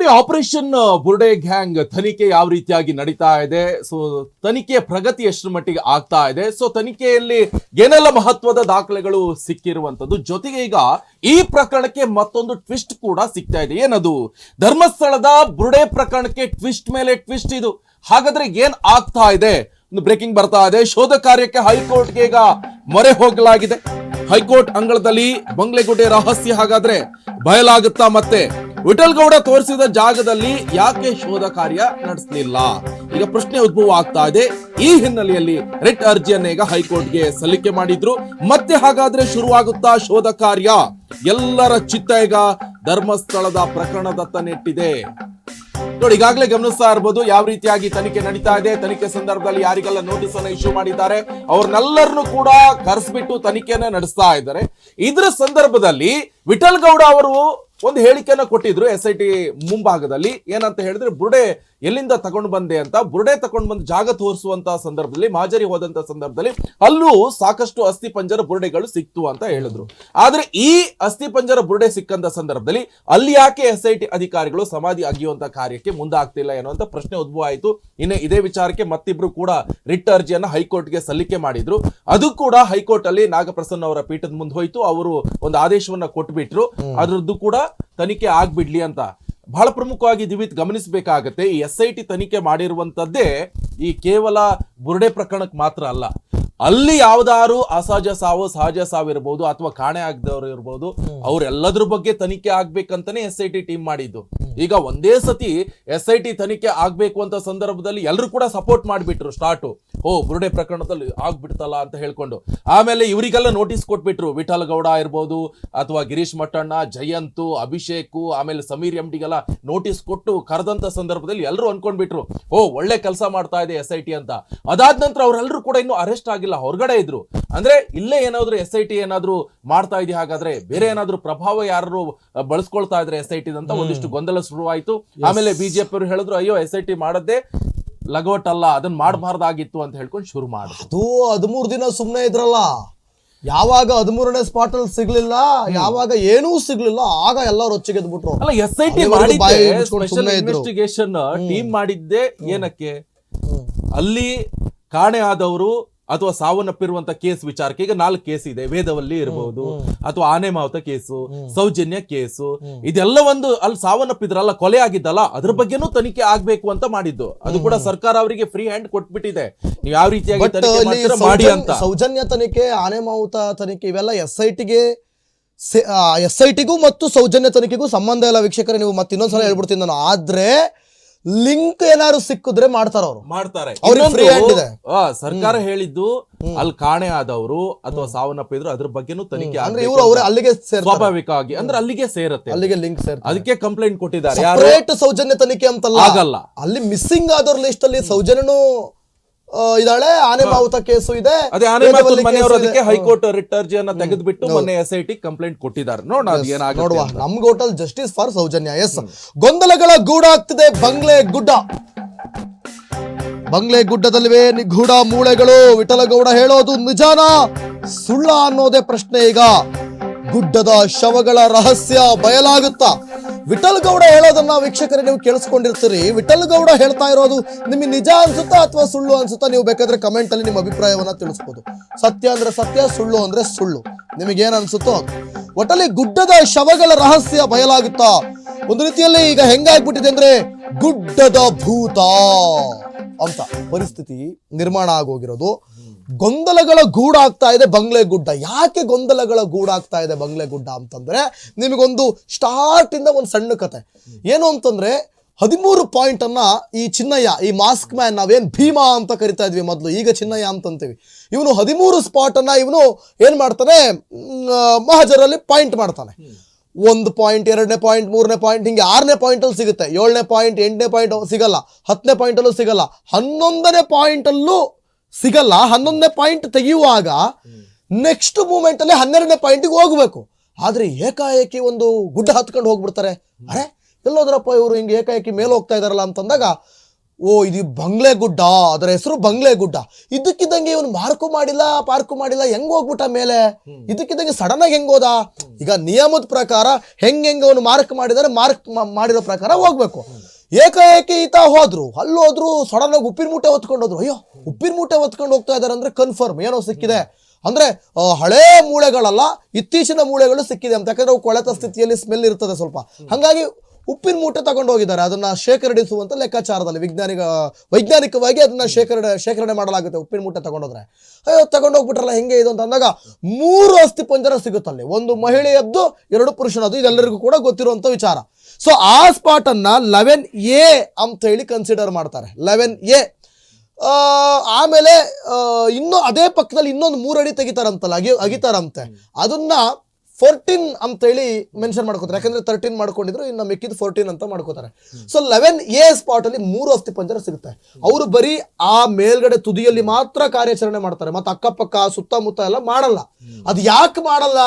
ನೋಡಿ operation ಬುರ್ಡೆ gang ತನಿಖೆ ಯಾವ ರೀತಿಯಾಗಿ ನಡೀತಾ ಇದೆ? ಸೊ ತನಿಖೆ ಪ್ರಗತಿ ಎಷ್ಟರ ಮಟ್ಟಿಗೆ ಆಗ್ತಾ ಇದೆ? ಸೊ ತನಿಖೆಯಲ್ಲಿ ಏನೆಲ್ಲ ಮಹತ್ವದ ದಾಖಲೆಗಳು ಸಿಕ್ಕಿರುವಂತದ್ದು ಜೊತೆಗೆ ಈಗ ಈ ಪ್ರಕರಣಕ್ಕೆ ಮತ್ತೊಂದು ಟ್ವಿಸ್ಟ್ ಕೂಡ ಸಿಗ್ತಾ ಇದೆ. ಏನದು? ಧರ್ಮಸ್ಥಳದ ಬುರ್ಡೆ ಪ್ರಕರಣಕ್ಕೆ ಟ್ವಿಸ್ಟ್ ಮೇಲೆ ಟ್ವಿಸ್ಟ್ ಇದು. ಹಾಗಾದ್ರೆ ಏನ್ ಆಗ್ತಾ ಇದೆ? ಒಂದು ಬ್ರೇಕಿಂಗ್ ಬರ್ತಾ ಇದೆ. ಶೋಧ ಕಾರ್ಯಕ್ಕೆ ಹೈಕೋರ್ಟ್ಗೆ ಈಗ ಮೊರೆ ಹೋಗಲಾಗಿದೆ. ಹೈಕೋರ್ಟ್ ಅಂಗಳದಲ್ಲಿ ಬಂಗ್ಲೆಗುಡ್ಡೆ ರಹಸ್ಯ ಹಾಗಾದ್ರೆ ಬಯಲಾಗುತ್ತಾ ಮತ್ತೆ? ವಿಠಲ್ ಗೌಡ ತೋರಿಸಿದ ಜಾಗದಲ್ಲಿ ಯಾಕೆ ಶೋಧ ಕಾರ್ಯ ನಡೆಸಲಿಲ್ಲ? ಈಗ ಪ್ರಶ್ನೆ ಉದ್ಭವ ಆಗ್ತಾ ಇದೆ. ಈ ಹಿನ್ನೆಲೆಯಲ್ಲಿ ರಿಟ್ ಅರ್ಜಿಯನ್ನ ಈಗ ಹೈಕೋರ್ಟ್ಗೆ ಸಲ್ಲಿಕೆ ಮಾಡಿದ್ರು. ಮತ್ತೆ ಹಾಗಾದ್ರೆ ಶುರುವಾಗುತ್ತಾ ಶೋಧ ಕಾರ್ಯ? ಎಲ್ಲರ ಚಿತ್ತ ಈಗ ಧರ್ಮಸ್ಥಳದ ಪ್ರಕರಣದತ್ತ ನೆಟ್ಟಿದೆ. ನೋಡಿ, ಈಗಾಗಲೇ ಗಮನಿಸ್ತಾ ಇರ್ಬೋದು, ಯಾವ ರೀತಿಯಾಗಿ ತನಿಖೆ ನಡೀತಾ ಇದೆ. ತನಿಖೆ ಸಂದರ್ಭದಲ್ಲಿ ಯಾರಿಗೆಲ್ಲ ನೋಟಿಸ್ ಅನ್ನ ಇಶ್ಯೂ ಮಾಡಿದ್ದಾರೆ, ಅವ್ರನ್ನೆಲ್ಲರನ್ನು ಕೂಡ ಕರೆಸ್ಬಿಟ್ಟು ತನಿಖೆಯನ್ನ ನಡೆಸ್ತಾ ಇದ್ದಾರೆ. ಇದರ ಸಂದರ್ಭದಲ್ಲಿ ವಿಠಲ್ ಗೌಡ ಅವರು ಒಂದು ಹೇಳಿಕೆಯನ್ನು ಕೊಟ್ಟಿದ್ರು ಎಸ್ ಐ ಟಿ ಮುಂಭಾಗದಲ್ಲಿ. ಏನಂತ ಹೇಳಿದ್ರೆ ಬುರ್ಡೆ ಎಲ್ಲಿಂದ ತಗೊಂಡು ಬಂದೆ ಅಂತ ಬುರುಡೆ ತಗೊಂಡು ಬಂದು ಜಾಗ ತೋರಿಸುವಂತ ಸಂದರ್ಭದಲ್ಲಿ ಮಾಜರಿ ಹೋದಂತ ಸಂದರ್ಭದಲ್ಲಿ ಅಲ್ಲೂ ಸಾಕಷ್ಟು ಅಸ್ಥಿ ಪಂಜರ ಬುರುಡೆಗಳು ಸಿಕ್ತು ಅಂತ ಹೇಳಿದ್ರು. ಆದ್ರೆ ಈ ಅಸ್ಥಿ ಪಂಜರ ಬುರುಡೆ ಸಿಕ್ಕಂತ ಸಂದರ್ಭದಲ್ಲಿ ಅಲ್ಲಿ ಯಾಕೆ ಎಸ್ ಐ ಟಿ ಅಧಿಕಾರಿಗಳು ಸಮಾಧಿ ಅಗಿಯುವಂತ ಕಾರ್ಯಕ್ಕೆ ಮುಂದಾಗ್ತಿಲ್ಲ ಎನ್ನುವಂತ ಪ್ರಶ್ನೆ ಉದ್ಭವ ಆಯಿತು ಇನ್ನು ಇದೇ ವಿಚಾರಕ್ಕೆ ಮತ್ತಿಬ್ರು ಕೂಡ ರಿಟ್ ಅರ್ಜಿಯನ್ನ ಹೈಕೋರ್ಟ್ಗೆ ಸಲ್ಲಿಕೆ ಮಾಡಿದ್ರು. ಅದು ಕೂಡ ಹೈಕೋರ್ಟ್ ಅಲ್ಲಿ ನಾಗಪ್ರಸನ್ನ ಅವರ ಪೀಠದ ಮುಂದೆ ಹೋಯ್ತು. ಅವರು ಒಂದು ಆದೇಶವನ್ನ ಕೊಟ್ಬಿಟ್ರು. ಅದರದ್ದು ಕೂಡ ತನಿಖೆ ಆಗ್ಬಿಡ್ಲಿ ಅಂತ. ಬಹಳ ಪ್ರಮುಖವಾಗಿ ದಿವಿತ್ ಗಮನಿಸಬೇಕಾಗತ್ತೆ ಈ ಎಸ್ ಐ ಟಿ ತನಿಖೆ ಮಾಡಿರುವಂತದ್ದೇ ಈ ಕೇವಲ ಬುರುಡೆ ಪ್ರಕರಣಕ್ಕೆ ಮಾತ್ರ ಅಲ್ಲ. ಅಲ್ಲಿ ಯಾವ್ದಾರು ಅಸಹಜ ಸಾವು ಸಹಜ ಸಾವು ಇರಬಹುದು ಅಥವಾ ಕಾಣೆ ಆಗದವ್ರು ಇರ್ಬೋದು ಅವ್ರೆಲ್ಲದ್ರ ಬಗ್ಗೆ ತನಿಖೆ ಆಗ್ಬೇಕಂತಾನೆ ಎಸ್ ಐ ಟಿ ಟೀಮ್ ಮಾಡಿದ್ದು. ಈಗ ಒಂದೇ ಸತಿ ಎಸ್ ಐ ಟಿ ತನಿಖೆ ಆಗ್ಬೇಕು ಅಂತ ಸಂದರ್ಭದಲ್ಲಿ ಎಲ್ಲರೂ ಕೂಡ ಸಪೋರ್ಟ್ ಮಾಡಿಬಿಟ್ರು ಸ್ಟಾರ್ಟ್ ಓ ಬುರುಡೆ ಪ್ರಕರಣದಲ್ಲಿ ಆಗ್ಬಿಡ್ತಲ್ಲ ಅಂತ ಹೇಳ್ಕೊಂಡು. ಆಮೇಲೆ ಇವರಿಗೆಲ್ಲ ನೋಟಿಸ್ ಕೊಟ್ಬಿಟ್ರು. ವಿಠಲ್ ಗೌಡ ಇರ್ಬೋದು ಅಥವಾ ಗಿರೀಶ್ ಮಟ್ಟಣ್ಣ ಜಯಂತು ಅಭಿಷೇಕು ಆಮೇಲೆ ಸಮೀರ್ ಎಂ ಡಿಗೆಲ್ಲ ನೋಟಿಸ್ ಕೊಟ್ಟು ಕರೆದಂತ ಸಂದರ್ಭದಲ್ಲಿ ಎಲ್ಲರೂ ಅನ್ಕೊಂಡ್ಬಿಟ್ರು. ಓ ಒಳ್ಳೆ ಕೆಲಸ ಮಾಡ್ತಾ ಇದೆ ಎಸ್ ಐ ಟಿ ಅಂತ. ಅದಾದ ನಂತರ ಅವರೆಲ್ಲರೂ ಕೂಡ ಇನ್ನು ಅರೆಸ್ಟ್ ಆಗಿಲ್ಲ ಹೊರಗಡೆ ಇದ್ರು. ಅಂದ್ರೆ ಇಲ್ಲೇ ಏನಾದ್ರು ಎಸ್ ಐ ಟಿ ಏನಾದ್ರು ಮಾಡ್ತಾ ಇದೆಯಾ ಹಾಗಾದ್ರೆ ಬೇರೆ ಏನಾದ್ರು ಪ್ರಭಾವ ಯಾರು ಬಳಸ್ಕೊಳ್ತಾ ಇದ್ರೆ ಎಸ್ ಐ ಟಿ ಅಂತ ಒಂದಿಷ್ಟು ಗೊಂದಲ ಶುರುವಾಯ್ತು. ಆಮೇಲೆ ಬಿಜೆಪಿ ಅವರು ಹೇಳಿದ್ರು ಅಯ್ಯೋ ಎಸ್ ಐ ಟಿ ಮಾಡದೆ ಲಗೋಟಲ್ಲ ಅದನ್ನ ಮಾಡಬಾರ್ದಾಗಿತ್ತು ಅಂತ ಹೇಳ್ಕೊಂಡು ಶುರು ಮಾಡಿದ್ರು. ಅದು ಹದಿಮೂರು ದಿನ ಸುಮ್ಮನೆ ಇದ್ರಲ್ಲ. ಯಾವಾಗ ಹದಿಮೂರನೇ ಸ್ಪಾಟ್ ಅಲ್ಲಿ ಸಿಗ್ಲಿಲ್ಲ ಯಾವಾಗ ಏನೂ ಸಿಗ್ಲಿಲ್ಲ ಆಗ ಎಲ್ಲರೂ ರೊಚ್ಚಿಗೆದ್ಬಿಟ್ರು ಅಲ್ಲ S I T special. Investigation team ಮಾಡಿದ್ದೆ ಏನಕ್ಕೆ? ಅಲ್ಲಿ ಕಾಣೆ ಆದವರು ಅಥವಾ ಸಾವನ್ನಪ್ಪಿರುವಂತ ಕೇಸ್ ವಿಚಾರಕ್ಕೆ ಈಗ ನಾಲ್ಕು ಕೇಸ್ ಇದೆ. ವೇದವಲ್ಲಿ ಇರಬಹುದು ಅಥವಾ ಆನೆ ಮಾವುತ ಕೇಸು ಸೌಜನ್ಯ ಕೇಸು ಇದೆಲ್ಲ ಒಂದು ಅಲ್ಲಿ ಸಾವನ್ನಪ್ಪಿದ್ರಲ್ಲ ಕೊಲೆ ಆಗಿದ್ದಲ್ಲ ಅದ್ರ ಬಗ್ಗೆನೂ ತನಿಖೆ ಆಗ್ಬೇಕು ಅಂತ ಮಾಡಿದ್ದು. ಅದು ಕೂಡ ಸರ್ಕಾರ ಅವರಿಗೆ ಫ್ರೀ ಹ್ಯಾಂಡ್ ಕೊಟ್ಬಿಟ್ಟಿದೆ. ನೀವು ಯಾವ ರೀತಿಯಾಗಿ ತನಿಖೆ ಮಾಡ್ತೀರಾ ಮಾಡಿ ಅಂತ. ಸೌಜನ್ಯ ತನಿಖೆ ಆನೆ ಮಾವುತ ತನಿಖೆ ಇವೆಲ್ಲ ಎಸ್ ಐ ಟಿಗೆ ಎಸ್ ಐ ಟಿಗೂ ಮತ್ತು ಸೌಜನ್ಯ ತನಿಖೆಗೂ ಸಂಬಂಧ ಇಲ್ಲ ವೀಕ್ಷಕರೇ ನೀವು ಮತ್ತೆ ಇನ್ನೊಂದ್ಸಲ ಹೇಳ್ಬಿಡ್ತೀನಿ ನಾನು. ಆದ್ರೆ ಲಿಂಕ್ ಏನಾದ್ರು ಸಿಕ್ಕಿದ್ರೆ ಮಾಡ್ತಾರ ಅವರು. ಮಾಡ್ತಾರೆ. ಅವ್ರಿಗೆ ಇನ್ನೊಂದು, free hand ಇದೆ. ಆ, ಸರ್ಕಾರ ಹೇಳಿದ್ದು ಅಲ್ಲಿ ಕಾಣೆ ಆದವರು ಅಥವಾ ಸಾವನ್ನಪ್ಪಿದ್ರು ಅದ್ರ ಬಗ್ಗೆನೂ ತನಿಖೆ ಅಂದ್ರೆ ಆಗ್ಬೇಕು ಇವರು ಅವರೇ ಅಂತ. ಅಲ್ಲಿಗೆ ಸೇರ್ತಾರೆ. ಸ್ವಾಭಾವಿಕವಾಗಿ. ಅಂದ್ರೆ ಅಲ್ಲಿಗೆ ಸೇರತ್ತೆ. ಅಲ್ಲಿಗೆ ಲಿಂಕ್ ಸೇರ್ತಾರೆ. ಅದಕ್ಕೆ ಕಂಪ್ಲೇಂಟ್ ಕೊಟ್ಟಿದ್ದಾರೆ. ಯಾರು? ಸಪರೇಟ್ ಸೌಜನ್ಯ ತನಿಖೆ ಅಂತಲ್ಲ. ಆಗಲ್ಲ. ಅಲ್ಲಿ ಮಿಸ್ಸಿಂಗ್ ಆದವ್ರ ಲಿಸ್ಟ್ ಅಲ್ಲಿ ಸೌಜನ್ಯನು ಇದಾಳೆ ಆನೆ ಮಾವುತ ಕೇಸು ಇದೆ. ಅದೇ ಆನೆ ಮನೆಯವರು ಅದಕ್ಕೆ ಹೈಕೋರ್ಟ್ ರಿಟ್ ಅರ್ಜಿಯನ್ನ ತೆಗೆದುಬಿಟ್ಟು ಮೊನ್ನೆ ಎಸ್ ಐ ಟಿ ಕಂಪ್ಲೇಂಟ್ ಕೊಟ್ಟಿದ್ದಾರೆ. ನೋಡೋಣ ನೋಡುವ. ನಮ್ ಹೋಟೆಲ್ ಜಸ್ಟಿಸ್ ಫಾರ್ ಸೌಜನ್ಯ. ಎಸ್ ಗೊಂದಲಗಳ ಗೂಡಾಗ್ತಿದೆ ಬಂಗ್ಲೆ ಗುಡ್ಡ ಬಂಗ್ಲೆ ಗುಡ್ಡದಲ್ಲಿವೆ ನಿಗೂಢ ಮೂಳೆಗಳು. ವಿಠಲಗೌಡ ಹೇಳೋದು ನಿಜಾನ? ಸುಳ್ಳ ಅನ್ನೋದೇ ಪ್ರಶ್ನೆ ಈಗ. ಗುಡ್ಡದ ಶವಗಳ ರಹಸ್ಯ ಬಯಲಾಗುತ್ತಾ? ವಿಠಲ್ ಗೌಡ ಹೇಳೋದನ್ನ ವೀಕ್ಷಕರೇ ನೀವು ಕೇಳಿಸ್ಕೊಂಡಿರ್ತೀರಿ. ವಿಠಲ್ ಗೌಡ ಹೇಳ್ತಾ ಇರೋದು ನಿಮಗೆ ನಿಜ ಅನ್ಸುತ್ತಾ ಅಥವಾ ಸುಳ್ಳು ಅನ್ಸುತ್ತಾ ನೀವು ಬೇಕಾದ್ರೆ ಕಮೆಂಟ್ ಅಲ್ಲಿ ನಿಮ್ಮ ಅಭಿಪ್ರಾಯವನ್ನ ತಿಳಿಸ್ಬೋದು. ಸತ್ಯ ಅಂದ್ರೆ ಸತ್ಯ, ಸುಳ್ಳು ಅಂದ್ರೆ ಸುಳ್ಳು. ನಿಮಗೇನು ಅನ್ಸುತ್ತೋ. ಒಟ್ಟಲ್ಲಿ ಗುಡ್ಡದ ಶವಗಳ ರಹಸ್ಯ ಬಯಲಾಗುತ್ತಾ? ಒಂದು ರೀತಿಯಲ್ಲಿ ಈಗ ಹೆಂಗಾಗ್ಬಿಟ್ಟಿದೆ ಅಂದ್ರೆ ಗುಡ್ಡದ ಭೂತ ಅಂತ ಪರಿಸ್ಥಿತಿ ನಿರ್ಮಾಣ ಆಗೋಗಿರೋದು. ಗೊಂದಲಗಳ ಗೂಡಾಗ್ತಾ ಇದೆ ಬಂಗ್ಲೆ ಗುಡ್ಡ. ಯಾಕೆ ಗೊಂದಲಗಳ ಗೂಡಾಗ್ತಾ ಇದೆ ಬಂಗ್ಲೆ ಗುಡ್ಡ ಅಂತಂದ್ರೆ ನಿಮಗೊಂದು ಸ್ಟಾರ್ಟ್ ಇಂದ ಒಂದು ಸಣ್ಣ ಕತೆ. ಏನು ಅಂತಂದ್ರೆ ಹದಿಮೂರು ಪಾಯಿಂಟ್ ಅನ್ನ ಈ ಚಿನ್ನಯ್ಯ, ಈ ಮಾಸ್ಕ್ ಮ್ಯಾನ್ ನಾವೇನ್ ಭೀಮಾ ಅಂತ ಕರಿತಾ ಇದ್ವಿ ಮೊದಲು. ಈಗ ಚಿನ್ನಯ್ಯ ಅಂತಂತೀವಿ. ಇವನು ಹದಿಮೂರು ಸ್ಪಾಟ್ ಅನ್ನ ಇವನು ಏನ್ ಮಾಡ್ತಾನೆ? ಮಹಜರಲ್ಲಿ ಪಾಯಿಂಟ್ ಮಾಡ್ತಾನೆ. ಒಂದು ಪಾಯಿಂಟ್ ಎರಡನೇ ಪಾಯಿಂಟ್ ಮೂರನೇ ಪಾಯಿಂಟ್ ಹಿಂಗೆ ಆರನೇ ಪಾಯಿಂಟಲ್ಲಿ ಸಿಗುತ್ತೆ. ಏಳನೇ ಪಾಯಿಂಟ್ ಎಂಟನೇ ಪಾಯಿಂಟ್ ಸಿಗಲ್ಲ. ಹತ್ತನೇ ಪಾಯಿಂಟಲ್ಲೂ ಸಿಗಲ್ಲ. ಹನ್ನೊಂದನೇ ಪಾಯಿಂಟಲ್ಲೂ ಸಿಗಲ್ಲ, ಹನ್ನೊಂದನೇ ಪಾಯಿಂಟ್ ತೆಗೆಯುವಾಗ ನೆಕ್ಸ್ಟ್ ಮೂಮೆಂಟ್ ಅಲ್ಲಿ ಹನ್ನೆರಡನೇ ಪಾಯಿಂಟಿಗೆ ಹೋಗ್ಬೇಕು. ಆದ್ರೆ ಏಕಾಏಕಿ ಒಂದು ಗುಡ್ಡ ಹತ್ಕೊಂಡು ಹೋಗ್ಬಿಡ್ತಾರೆ. ಅರೆ, ಎಲ್ಲೋದ್ರಪ್ಪ ಇವರು ಹಿಂಗೆ ಏಕಾಏಕಿ ಮೇಲೆ ಹೋಗ್ತಾ ಇದಾರಲ್ಲ ಅಂತಂದಾಗ, ಓ, ಇದು ಬಂಗ್ಲೆ ಗುಡ್ಡ, ಅದರ ಹೆಸರು ಬಂಗ್ಲೆ ಗುಡ್ಡ. ಇದಕ್ಕಿದ್ದಂಗೆ ಇವನು ಮಾರ್ಕು ಮಾಡಿಲ್ಲ, ಪಾರ್ಕು ಮಾಡಿಲ್ಲ, ಹೆಂಗ್ ಹೋಗ್ಬಿಟ್ಟ ಮೇಲೆ? ಇದಕ್ಕಿದ್ದಂಗೆ ಸಡನ್ ಆಗಿ ಹೆಂಗೋದ ಈಗ ನಿಯಮದ ಪ್ರಕಾರ, ಹೆಂಗ್ ಹೆಂಗ್ ಅವನು ಮಾರ್ಕ್ ಮಾಡಿದರೆ, ಮಾರ್ಕ್ ಮಾಡಿರೋ ಪ್ರಕಾರ ಹೋಗ್ಬೇಕು. ಏಕಾಏಕಿ ಈತ ಹೋದ್ರು. ಅಲ್ಲಿ ಹೋದ್ರು ಸಡನ್ ಆಗಿ ಉಪ್ಪಿನ ಮೂಟೆ ಹೊತ್ಕೊಂಡು ಹೋದ್ರು ಅಯ್ಯೋ ಉಪ್ಪಿನ ಮೂಟೆ ಹೊತ್ಕೊಂಡು ಹೋಗ್ತಾ ಇದಾರೆ ಅಂದ್ರೆ ಕನ್ಫರ್ಮ್ ಏನೋ ಸಿಕ್ಕಿದೆ. ಅಂದ್ರೆ ಹಳೇ ಮೂಳೆಗಳಲ್ಲ ಇತ್ತೀಚಿನ ಮೂಳೆಗಳು ಸಿಕ್ಕಿದೆ ಅಂತ. ಯಾಕಂದ್ರೆ ಅವು ಕೊಳೆತ ಸ್ಥಿತಿಯಲ್ಲಿ ಸ್ಮೆಲ್ ಇರ್ತದೆ ಸ್ವಲ್ಪ. ಹಂಗಾಗಿ ಉಪ್ಪಿನ ಮೂಟೆ ತಗೊಂಡು ಹೋಗಿದ್ದಾರೆ. ಅದನ್ನ ಶೇಖರಣಿಸುವಂತ ಲೆಕ್ಕಾಚಾರದಲ್ಲಿ ವಿಜ್ಞಾನಿಕ ವೈಜ್ಞಾನಿಕವಾಗಿ ಅದನ್ನ ಶೇಖರಣೆ ಶೇಖರಣೆ ಮಾಡಲಾಗುತ್ತೆ ಉಪ್ಪಿನ ಮೂಟೆ ತಗೊಂಡೋದ್ರೆ ಅಯ್ಯೋ, ತಗೊಂಡು ಹೋಗ್ಬಿಟ್ರಲ್ಲ, ಹೆಂಗೆ ಇದು ಅಂತ ಅಂದಾಗ ಮೂರು ಅಸ್ಥಿ ಪಂಜರ ಸಿಗುತ್ತಲ್ಲಿ ಒಂದು ಮಹಿಳೆಯದ್ದು, ಎರಡು ಪುರುಷನದ್ದು, ಇದೆಲ್ಲರಿಗೂ ಕೂಡ ಗೊತ್ತಿರುವಂತ ವಿಚಾರ. ಸೊ ಆ ಸ್ಪಾಟ್ ಅನ್ನ ಲೆವೆನ್ ಎ ಅಂತ ಹೇಳಿ ಕನ್ಸಿಡರ್ ಮಾಡ್ತಾರೆ. Eleven A. ಆಮೇಲೆ ಇನ್ನೂ ಅದೇ ಪಕ್ಕದಲ್ಲಿ ಇನ್ನೊಂದು ಮೂರಡಿ ತೆಗಿತಾರಂತಲ್ಲ, ಅಗಿ, ಅಗಿತಾರಂತೆ. ಅದನ್ನ ಫೋರ್ಟೀನ್ ಅಂತ ಹೇಳಿ ಮೆನ್ಷನ್ ಮಾಡ್ಕೋತಾರೆ. ಯಾಕಂದ್ರೆ ತರ್ಟೀನ್ ಮಾಡ್ಕೊಂಡಿದ್ರು ಇನ್ನು ಮಿಕ್ಕಿದ್ದು ಫೋರ್ಟೀನ್ ಅಂತ ಮಾಡ್ಕೋತಾರೆ. ಸೊ ಲೆವೆನ್ ಎ ಸ್ಪಾಟ್ ಅಲ್ಲಿ ಮೂರು ಅಸ್ಥಿ ಪಂಜರ ಸಿಗುತ್ತೆ. ಅವರು ಬರೀ ಆ ಮೇಲ್ಗಡೆ ತುದಿಯಲ್ಲಿ ಮಾತ್ರ ಕಾರ್ಯಾಚರಣೆ ಮಾಡ್ತಾರೆ. ಮತ್ತೆ ಅಕ್ಕಪಕ್ಕ ಸುತ್ತಮುತ್ತ ಎಲ್ಲ ಮಾಡಲ್ಲ. ಅದು ಯಾಕೆ ಮಾಡಲ್ಲ?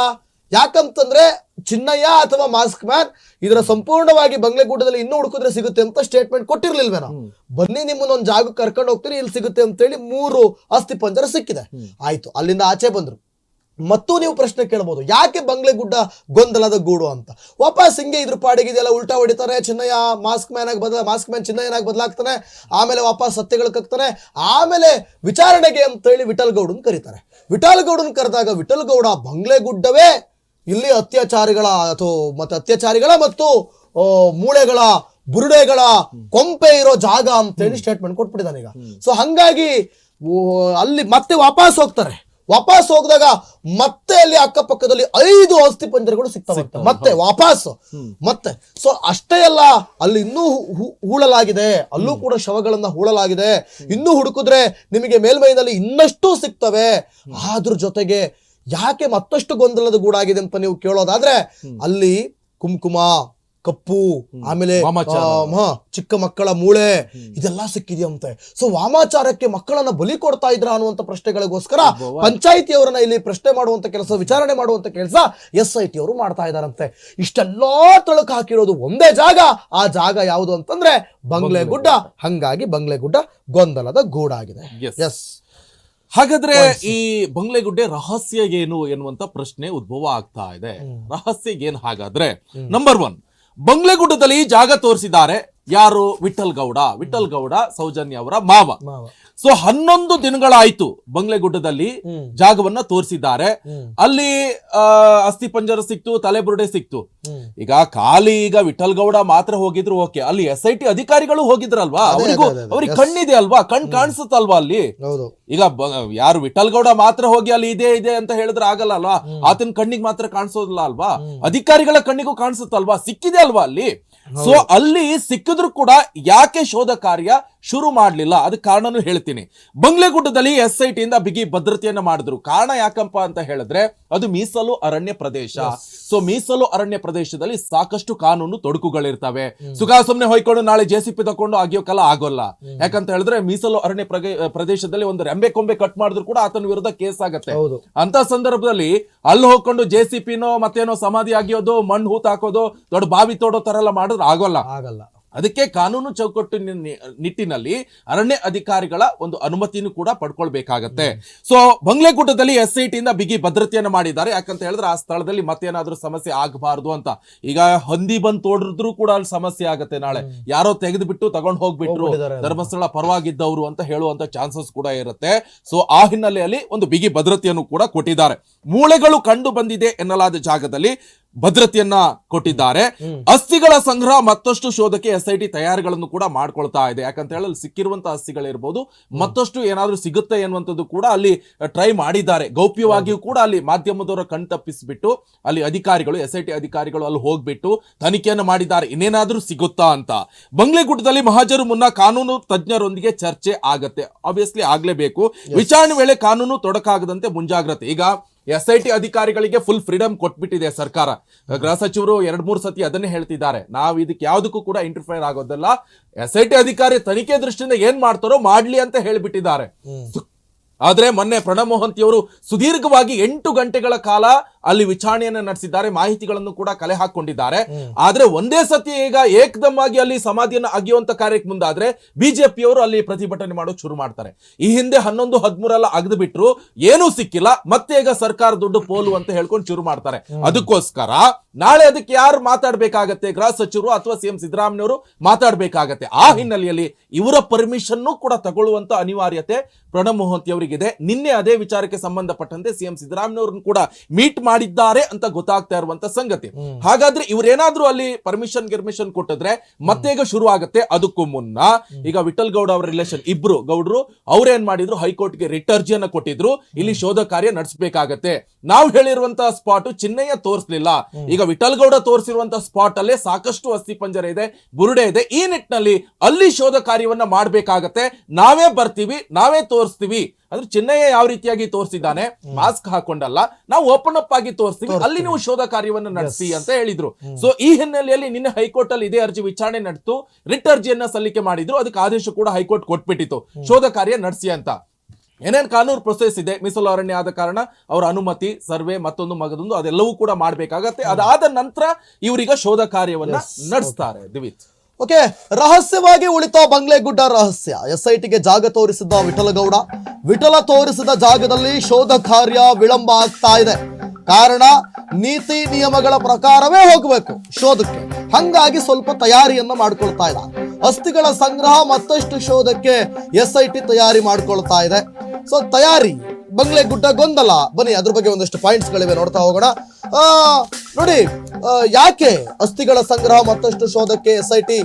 ಯಾಕಂತಂದ್ರೆ ಚಿನ್ನಯ್ಯ ಅಥವಾ ಮಾಸ್ಕ್ ಮ್ಯಾನ್ ಇದರ ಸಂಪೂರ್ಣವಾಗಿ ಬಂಗ್ಲೆಗೂಡದಲ್ಲಿ ಇನ್ನೂ ಹುಡುಕಿದ್ರೆ ಸಿಗುತ್ತೆ ಅಂತ ಸ್ಟೇಟ್ಮೆಂಟ್ ಕೊಟ್ಟಿರ್ಲಿಲ್ವೇನೋ? ಬನ್ನಿ ನಿಮ್ಮನ್ನ ಒಂದು ಜಾಗಕ್ಕೆ ಕರ್ಕೊಂಡು ಹೋಗ್ತೀನಿ ಇಲ್ಲಿ ಸಿಗುತ್ತೆ ಅಂತೇಳಿ ಮೂರು ಅಸ್ಥಿ ಪಂಜರ ಸಿಕ್ಕಿದೆ. ಆಯ್ತು. ಅಲ್ಲಿಂದ ಆಚೆ ಬಂದ್ರು. ಮತ್ತು ನೀವು ಪ್ರಶ್ನೆ ಕೇಳ್ಬೋದು ಯಾಕೆ ಬಂಗ್ಲೆಗುಡ್ಡ ಗೊಂದಲದ ಗೂಡು ಅಂತ? ವಾಪಸ್ ಹಿಂಗೆ ಇದ್ರ ಪಾಡಿಗೆ ಇದೆಲ್ಲ ಉಲ್ಟಾ ಹೊಡಿತಾರೆ ಚಿನ್ನಯ್ಯ ಮಾಸ್ಕ್ ಮ್ಯಾನ್ ಆಗಿ ಬದಲ ಮಾಸ್ಕ್ ಮ್ಯಾನ್ ಚಿನ್ನಯ್ಯನಾಗಿ ಬದಲಾಗ್ತಾನೆ ಆಮೇಲೆ ವಾಪಸ್ ಸತ್ಯಗಳು ಕಕ್ತಾನೆ ಆಮೇಲೆ ವಿಚಾರಣೆಗೆ ಅಂತೇಳಿ ವಿಠಲ್ ಗೌಡನ್ ಕರೀತಾರೆ. ವಿಠಲ್ ಗೌಡನ್ ಕರೆದಾಗ ವಿಠಲ್ ಗೌಡ ಬಂಗ್ಲೆಗುಡ್ಡವೇ ಇಲ್ಲಿ ಅತ್ಯಾಚಾರಿಗಳ ಅಥವಾ ಮತ್ತೆ ಅತ್ಯಾಚಾರಿಗಳ ಮತ್ತು ಮೂಳೆಗಳ ಬುರುಡೆಗಳ ಕೊಂಪೆ ಇರೋ ಜಾಗ ಅಂತೇಳಿ ಸ್ಟೇಟ್ಮೆಂಟ್ ಕೊಟ್ಬಿಟ್ಟಿದ್ದಾನೆ ಈಗ. ಸೊ ಹಂಗಾಗಿ ಅಲ್ಲಿ ಮತ್ತೆ ವಾಪಸ್ ಹೋಗ್ತಾರೆ. ವಾಪಸ್ ಹೋಗಿದಾಗ ಮತ್ತೆ ಅಲ್ಲಿ ಅಕ್ಕಪಕ್ಕದಲ್ಲಿ ಐದು ಅಸ್ಥಿ ಪಂಜರಗಳು ಸಿಗ್ತವೆ ಮತ್ತೆ ವಾಪಸ್. ಮತ್ತೆ. ಸೊ ಅಷ್ಟೇ ಅಲ್ಲ ಅಲ್ಲಿ ಇನ್ನೂ ಹೂಳಲಾಗಿದೆ. ಅಲ್ಲೂ ಕೂಡ ಶವಗಳನ್ನ ಹೂಳಲಾಗಿದೆ. ಇನ್ನೂ ಹುಡುಕಿದ್ರೆ ನಿಮಗೆ ಮೇಲ್ಮೈನಲ್ಲಿ ಇನ್ನಷ್ಟು ಸಿಗ್ತವೆ. ಅದ್ರ ಜೊತೆಗೆ ಯಾಕೆ ಮತ್ತಷ್ಟು ಗೊಂದಲದ ಗೂಡಾಗಿದೆ ಅಂತ ನೀವು ಕೇಳೋದಾದ್ರೆ ಅಲ್ಲಿ ಕುಂಕುಮ ಕಪ್ಪು ಆಮೇಲೆ ಚಿಕ್ಕ ಮಕ್ಕಳ ಮೂಳೆ ಇದೆಲ್ಲ ಸಿಕ್ಕಿದೆಯಂತೆ. ಸೊ ವಾಮಾಚಾರಕ್ಕೆ ಮಕ್ಕಳನ್ನ ಬಲಿ ಕೊಡ್ತಾ ಇದ್ರ ಅನ್ನುವಂತ ಪ್ರಶ್ನೆಗಳಿಗೋಸ್ಕರ ಪಂಚಾಯಿತಿಯವರನ್ನ ಇಲ್ಲಿ ಪ್ರಶ್ನೆ ಮಾಡುವಂತ ಕೆಲಸ ವಿಚಾರಣೆ ಮಾಡುವಂತ ಕೆಲಸ ಎಸ್ ಐ ಟಿ ಅವರು ಮಾಡ್ತಾ ಇದಾರಂತೆ ಇಷ್ಟೆಲ್ಲಾ ತಳುಕು ಹಾಕಿರೋದು ಒಂದೇ ಜಾಗ. ಆ ಜಾಗ ಯಾವುದು ಅಂತಂದ್ರೆ ಬಂಗ್ಲೆ ಗುಡ್ಡ. ಹಂಗಾಗಿ ಬಂಗ್ಲೆಗುಡ್ಡ ಗೊಂದಲದ ಗೂಡಾಗಿದೆ. ಎಸ್ ಹಾಗಾದ್ರೆ ಈ ಬಂಗ್ಲೆಗುಡ್ಡೆ ರಹಸ್ಯ ಏನು ಎನ್ನುವಂತ ಪ್ರಶ್ನೆ ಉದ್ಭವ ಆಗ್ತಾ ಇದೆ. ರಹಸ್ಯ ಏನ್ ಹಾಗಾದ್ರೆ ನಂಬರ್ ಒನ್ ಬಂಗ್ಲೆಗುಡ್ಡದಲ್ಲಿ ಜಾಗ ತೋರಿಸಿದ್ದಾರೆ. ಯಾರು? ವಿಠಲ್ ಗೌಡ. ವಿಠಲ್ ಗೌಡ ಸೌಜನ್ಯ ಅವರ ಮಾವ. ಸೊ ಹನ್ನೊಂದು ದಿನಗಳಾಯ್ತು ಬಂಗ್ಲೆಗುಡ್ಡದಲ್ಲಿ. ಜಾಗವನ್ನ ತೋರಿಸಿದ್ದಾರೆ. ಅಲ್ಲಿ ಅಸ್ಥಿ ಪಂಜರ ಸಿಕ್ತು ತಲೆಬುರುಡೆ ಸಿಕ್ತು. ಈಗ ಖಾಲಿ ಈಗ ವಿಠಲ್ ಗೌಡ ಮಾತ್ರ ಹೋಗಿದ್ರು ಓಕೆ. ಅಲ್ಲಿ ಎಸ್ ಐ ಟಿ ಅಧಿಕಾರಿಗಳು ಹೋಗಿದ್ರಲ್ವಾ? ಅವ್ರಿಗೂ ಅವರಿಗೂ ಕಣ್ಣಿದೆ ಅಲ್ವಾ? ಕಣ್ ಕಾಣಿಸುತ್ತಲ್ವಾ ಅಲ್ಲಿ? ಈಗ ಯಾರು ವಿಠಲ್ ಗೌಡ ಮಾತ್ರ ಹೋಗಿ ಅಲ್ಲಿ ಇದೆ ಇದೆ ಅಂತ ಹೇಳಿದ್ರೆ ಆಗಲ್ಲ ಅಲ್ವಾ? ಆತನ ಕಣ್ಣಿಗೆ ಮಾತ್ರ ಕಾಣಿಸೋದಿಲ್ಲ ಅಲ್ವಾ? ಅಧಿಕಾರಿಗಳ ಕಣ್ಣಿಗೂ ಕಾಣಿಸುತ್ತಲ್ವಾ? ಸಿಕ್ಕಿದೆ ಅಲ್ವಾ ಅಲ್ಲಿ? ಸೊ ಅಲ್ಲಿ ಸಿಕ್ಕಿದ್ರು ಕೂಡ ಯಾಕೆ ಶೋಧ ಕಾರ್ಯ ಶುರು ಮಾಡಲಿಲ್ಲ? ಅದಕ್ಕೆ ಕಾರಣನೂ ಹೇಳ್ತೀನಿ. ಬಂಗ್ಲೆಗುಡ್ಡದಲ್ಲಿ ಎಸ್ ಐ ಟಿಯಿಂದ ಬಿಗಿ ಭದ್ರತೆಯನ್ನ ಮಾಡಿದ್ರು. ಕಾರಣ ಯಾಕಪ್ಪ ಅಂತ ಹೇಳಿದ್ರೆ ಅದು ಮೀಸಲು ಅರಣ್ಯ ಪ್ರದೇಶ. ಸೊ ಮೀಸಲು ಅರಣ್ಯ ಪ್ರದೇಶದಲ್ಲಿ ಸಾಕಷ್ಟು ಕಾನೂನು ತೊಡಕುಗಳಿರ್ತವೆ. ಸುಖ ಸುಮ್ನೆ ಹೊಯ್ಕೊಂಡು ನಾಳೆ ಜೆ ಸಿ ಪಿ ತಕೊಂಡು ಅಗಿಯೋಕಲ್ಲ ಆಗೋಲ್ಲ. ಯಾಕಂತ ಹೇಳಿದ್ರೆ ಮೀಸಲು ಅರಣ್ಯ ಪ್ರದೇಶದಲ್ಲಿ ಒಂದು ರೆಂಬೆ ಕೊಂಬೆ ಕಟ್ ಮಾಡಿದ್ರು ಕೂಡ ಆತನ ವಿರುದ್ಧ ಕೇಸ್ ಆಗತ್ತೆ. ಅಂತ ಸಂದರ್ಭದಲ್ಲಿ ಅಲ್ಲಿ ಹೋಗ್ಕೊಂಡು ಜೆ ಸಿ ಪಿನೋ ಮತ್ತೇನೋ ಸಮಾಧಿ ಆಗಿಯೋದು ಮಣ್ಣು ಹೂತ್ ಹಾಕೋದು ದೊಡ್ಡ ಬಾವಿ ತೋಡೋ ತರ ಎಲ್ಲ ಮಾಡಿದ್ರೆ ಆಗೋಲ್ಲ. ಆಗಲ್ಲ. ಅದಕ್ಕೆ ಕಾನೂನು ಚೌಕಟ್ಟಿನ ನಿಟ್ಟಿನಲ್ಲಿ ಅರಣ್ಯ ಅಧಿಕಾರಿಗಳ ಒಂದು ಅನುಮತಿನೂ ಕೂಡ ಪಡ್ಕೊಳ್ಬೇಕಾಗತ್ತೆ. ಸೊ ಬಂಗ್ಲೆಗುಡ್ಡದಲ್ಲಿ ಎಸ್ ಐ ಟಿಯಿಂದ ಬಿಗಿ ಭದ್ರತೆಯನ್ನು ಮಾಡಿದ್ದಾರೆ. ಯಾಕಂತ ಹೇಳಿದ್ರೆ ಆ ಸ್ಥಳದಲ್ಲಿ ಮತ್ತೇನಾದ್ರೂ ಸಮಸ್ಯೆ ಆಗಬಾರ್ದು ಅಂತ. ಈಗ ಹಂದಿ ಬಂದು ತೋಡಿದ್ರು ಕೂಡ ಅಲ್ಲಿ ಸಮಸ್ಯೆ ಆಗತ್ತೆ ನಾಳೆ. ಯಾರೋ ತೆಗೆದು ಬಿಟ್ಟು ತಗೊಂಡ್ ಹೋಗ್ಬಿಟ್ರು. ಧರ್ಮಸ್ಥಳ ಪರವಾಗಿದ್ದವರು ಅಂತ ಹೇಳುವಂತ ಚಾನ್ಸಸ್ ಕೂಡ ಇರುತ್ತೆ. ಸೊ ಆ ಹಿನ್ನೆಲೆಯಲ್ಲಿ ಒಂದು ಬಿಗಿ ಭದ್ರತೆಯನ್ನು ಕೂಡ ಕೊಟ್ಟಿದ್ದಾರೆ. ಮೂಳೆಗಳು ಕಂಡು ಬಂದಿದೆ ಎನ್ನಲಾದ ಜಾಗದಲ್ಲಿ ಭದ್ರತೆಯನ್ನ ಕೊಟ್ಟಿದ್ದಾರೆ. ಅಸ್ಥಿಗಳ ಸಂಗ್ರಹ ಮತ್ತಷ್ಟು ಶೋಧಕ್ಕೆ ಎಸ್ ಐ ಟಿ ತಯಾರಿಗಳನ್ನು ಕೂಡ ಮಾಡ್ಕೊಳ್ತಾ ಇದೆ. ಯಾಕಂತ ಹೇಳಿ ಸಿಕ್ಕಿರುವಂತಹ ಅಸ್ಥಿಗಳಿರ್ಬೋದು ಮತ್ತಷ್ಟು ಏನಾದ್ರೂ ಸಿಗುತ್ತೆ ಎನ್ನುವಂಥದ್ದು ಕೂಡ ಅಲ್ಲಿ ಟ್ರೈ ಮಾಡಿದ್ದಾರೆ. ಗೌಪ್ಯವಾಗಿಯೂ ಕೂಡ ಅಲ್ಲಿ ಮಾಧ್ಯಮದವರ ಕಣ್ ತಪ್ಪಿಸಿಬಿಟ್ಟು ಅಲ್ಲಿ ಅಧಿಕಾರಿಗಳು ಎಸ್ ಐ ಟಿ ಅಧಿಕಾರಿಗಳು ಅಲ್ಲಿ ಹೋಗ್ಬಿಟ್ಟು ತನಿಖೆಯನ್ನು ಮಾಡಿದ್ದಾರೆ. ಇನ್ನೇನಾದ್ರೂ ಸಿಗುತ್ತಾ ಅಂತ. ಬಂಗ್ಲೆಗುಡ್ಡದಲ್ಲಿ ಮಹಾಜರು ಮುನ್ನ ಕಾನೂನು ತಜ್ಞರೊಂದಿಗೆ ಚರ್ಚೆ ಆಗತ್ತೆ. ಆಬ್ವಿಯಸ್ಲಿ ಆಗ್ಲೇಬೇಕು. ವಿಚಾರಣೆ ವೇಳೆ ಕಾನೂನು ತೊಡಕಾಗದಂತೆ ಮುಂಜಾಗ್ರತೆ. ಈಗ ಎಸ್ ಐ ಟಿ ಅಧಿಕಾರಿಗಳಿಗೆ ಫುಲ್ ಫ್ರೀಡಮ್ ಕೊಟ್ಬಿಟ್ಟಿದೆ ಸರ್ಕಾರ. ಗೃಹ ಸಚಿವರು ಎರಡ್ ಮೂರು ಸತಿ ಅದನ್ನೇ ಹೇಳ್ತಿದ್ದಾರೆ. ನಾವು ಇದಕ್ಕೆ ಯಾವುದಕ್ಕೂ ಕೂಡ ಇಂಟರ್ಫೈರ್ ಆಗೋದಲ್ಲ. ಎಸ್ ಐ ಟಿ ಅಧಿಕಾರಿ ತನಿಖೆ ದೃಷ್ಟಿಯಿಂದ ಏನ್ ಮಾಡ್ತಾರೋ ಮಾಡ್ಲಿ ಅಂತ ಹೇಳ್ಬಿಟ್ಟಿದ್ದಾರೆ. ಆದ್ರೆ ಮೊನ್ನೆ ಪ್ರಣಬ್ ಮೊಹಂತಿ ಅವರು ಸುದೀರ್ಘವಾಗಿ ಎಂಟು ಗಂಟೆಗಳ ಕಾಲ ಅಲ್ಲಿ ವಿಚಾರಣೆಯನ್ನು ನಡೆಸಿದ್ದಾರೆ ಮಾಹಿತಿಗಳನ್ನು ಕೂಡ ಕಲೆ ಹಾಕೊಂಡಿದ್ದಾರೆ ಆದ್ರೆ ಒಂದೇ ಸತಿ ಈಗ ಏಕದಮ್ ಆಗಿ ಅಲ್ಲಿ ಸಮಾಧಿಯನ್ನು ಅಗಿಯುವಂತ ಕಾರ್ಯಕ್ಕೆ ಮುಂದಾದ್ರೆ ಬಿಜೆಪಿಯವರು ಅಲ್ಲಿ ಪ್ರತಿಭಟನೆ ಮಾಡೋಕ್ ಶುರು ಮಾಡ್ತಾರೆ. ಈ ಹಿಂದೆ ಹನ್ನೊಂದು ಹದಿಮೂರಲ್ಲ ಅಗದು ಬಿಟ್ರು ಏನೂ ಸಿಕ್ಕಿಲ್ಲ ಮತ್ತೆ ಈಗ ಸರ್ಕಾರ ದುಡ್ಡು ಪೋಲು ಅಂತ ಹೇಳ್ಕೊಂಡು ಶುರು ಮಾಡ್ತಾರೆ. ಅದಕ್ಕೋಸ್ಕರ ನಾಳೆ ಅದಕ್ಕೆ ಯಾರು ಮಾತಾಡ್ಬೇಕಾಗತ್ತೆ ಗೃಹ ಸಚಿವರು ಅಥವಾ ಸಿಎಂ ಸಿದ್ದರಾಮಯ್ಯವರು ಮಾತಾಡ್ಬೇಕಾಗತ್ತೆ. ಆ ಹಿನ್ನೆಲೆಯಲ್ಲಿ ಇವರ ಪರ್ಮಿಷನ್ ಕೂಡ ತಗೊಳ್ಳುವಂತ ಅನಿವಾರ್ಯತೆ ಪ್ರಣಬ್ ಮೊಹಂತಿ ಅವರಿಗಿದೆ ನಿನ್ನೆ ಅದೇ ವಿಚಾರಕ್ಕೆ ಸಂಬಂಧಪಟ್ಟಂತೆ ಸಿಎಂ ಸಿದ್ದರಾಮಯ್ಯವ್ರನ್ನ ಕೂಡ ಮೀಟ್ ಮಾಡಿದ್ದಾರೆ ಅಂತ ಗೊತ್ತಾಗ್ತಾ ಇರುವಂತ ಸಂಗತಿ. ಹಾಗಾದ್ರೆ ಇವ್ರೇನಾದ್ರೂ ಅಲ್ಲಿ ಪರ್ಮಿಷನ್ ಗಿರ್ಮಿಷನ್ ಕೊಟ್ಟಿದ್ರೆ ಮತ್ತೆ ಈಗ ಶುರು ಆಗುತ್ತೆ ಅದಕ್ಕೂ ಮುನ್ನ ಈಗ ವಿಠಲ್ ಗೌಡ ಅವರ ರಿಲೇಷನ್ ಇಬ್ರು ಗೌಡ್ರು ಅವ್ರೇನ್ ಮಾಡಿದ್ರು? ಹೈಕೋರ್ಟ್ಗೆ ರಿಟ್ ಅರ್ಜಿಯನ್ನ ಕೊಟ್ಟಿದ್ರು. ಇಲ್ಲಿ ಶೋಧ ಕಾರ್ಯ ನಡೆಸಬೇಕಾಗತ್ತೆ. ನಾವು ಹೇಳಿರುವಂತಹ ಸ್ಪಾಟ್ ಚಿನ್ನಯ್ಯ ತೋರಿಸಲಿಲ್ಲ. ಈಗ ವಿಠಲ್ ಗೌಡ ತೋರಿಸಿರುವಂತ ಸ್ಪಾಟ್ ಅಲ್ಲೇ ಸಾಕಷ್ಟು ಅಸ್ಥಿ ಪಂಜರ ಇದೆ ಬುರುಡೆ ಇದೆ. ಈ ನಿಟ್ಟಿನಲ್ಲಿ ಅಲ್ಲಿ ಶೋಧ ಕಾರ್ಯವನ್ನ ಮಾಡಬೇಕಾಗತ್ತೆ. ನಾವೇ ಬರ್ತೀವಿ ನಾವೇ ತೋರಿಸ್ತೀವಿ. ಅಂದ್ರೆ ಚೆನ್ನಯ್ಯ ಯಾವ ರೀತಿಯಾಗಿ ತೋರಿಸಿದ್ದಾನೆ? ಮಾಸ್ಕ್ ಹಾಕೊಂಡಲ್ಲ. ನಾವು ಓಪನ್ ಅಪ್ ಆಗಿ ತೋರಿಸ್ತೀವಿ. ಅಲ್ಲಿ ನೀವು ಶೋಧ ಕಾರ್ಯವನ್ನು ನಡೆಸಿ ಅಂತ ಹೇಳಿದ್ರು. ಸೊ ಈ ಹಿನ್ನೆಲೆಯಲ್ಲಿ ನಿನ್ನೆ ಹೈಕೋರ್ಟ್ ಅಲ್ಲಿ ಇದೇ ಅರ್ಜಿ ವಿಚಾರಣೆ ನಡೆದು ರಿಟ್ ಅರ್ಜಿಯನ್ನ ಸಲ್ಲಿಕೆ ಮಾಡಿದ್ರು. ಅದಕ್ಕೆ ಆದೇಶ ಕೂಡ ಹೈಕೋರ್ಟ್ ಕೊಟ್ಬಿಟ್ಟಿತ್ತು. ಶೋಧ ಕಾರ್ಯ ನಡೆಸಿ ಅಂತ. ಏನೇನು ಕಾನೂನು ಪ್ರೊಸೆಸ್ ಇದೆ ಮೀಸಲು ಅರಣ್ಯ ಆದ ಕಾರಣ ಅವರ ಅನುಮತಿ ಸರ್ವೆ ಮತ್ತೊಂದು ಮಗದೊಂದು ಅದೆಲ್ಲವೂ ಕೂಡ ಮಾಡಬೇಕಾಗತ್ತೆ. ಅದಾದ ನಂತರ ಇವರೀಗ ಶೋಧ ಕಾರ್ಯವನ್ನ ನಡೆಸ್ತಾರೆ ದಿವಿತ್. ಓಕೆ, ರಹಸ್ಯವಾಗಿ ಉಳಿತ ಬಂಗ್ಲೆಗುಡ್ಡ ರಹಸ್ಯ. ಎಸ್ ಐ ಟಿಗೆ ಜಾಗ ತೋರಿಸಿದ್ದ ವಿಠಲಗೌಡ. ವಿಠಲ ತೋರಿಸಿದ ಜಾಗದಲ್ಲಿ ಶೋಧ ಕಾರ್ಯ ವಿಳಂಬ ಆಗ್ತಾ ಇದೆ. ಕಾರಣ, ನೀತಿ ನಿಯಮಗಳ ಪ್ರಕಾರವೇ ಹೋಗಬೇಕು ಶೋಧಕ್ಕೆ. ಹಂಗಾಗಿ ಸ್ವಲ್ಪ ತಯಾರಿಯನ್ನ ಮಾಡ್ಕೊಳ್ತಾ ಇಲ್ಲ ಅಸ್ಥಿಗಳ ಸಂಗ್ರಹ ಮತ್ತಷ್ಟು ಶೋಧಕ್ಕೆ ಎಸ್ ಐ ಟಿ ತಯಾರಿ ಮಾಡ್ಕೊಳ್ತಾ ಇದೆ. ಸೊ ತಯಾರಿ ಬಂಗ್ಲೆ ಗುಡ್ಡ ಗೊಂದಲ. ಬನ್ನಿ, ಅದ್ರ ಬಗ್ಗೆ ಒಂದಷ್ಟು ಪಾಯಿಂಟ್ಸ್ ಗಳಿವೆ ನೋಡ್ತಾ ಹೋಗೋಣ. ನೋಡಿ ಯಾಕೆ ಅಸ್ಥಿಗಳ ಸಂಗ್ರಹ ಮತ್ತಷ್ಟು ಶೋಧಕ್ಕೆ ಎಸ್ ಐ ಟಿ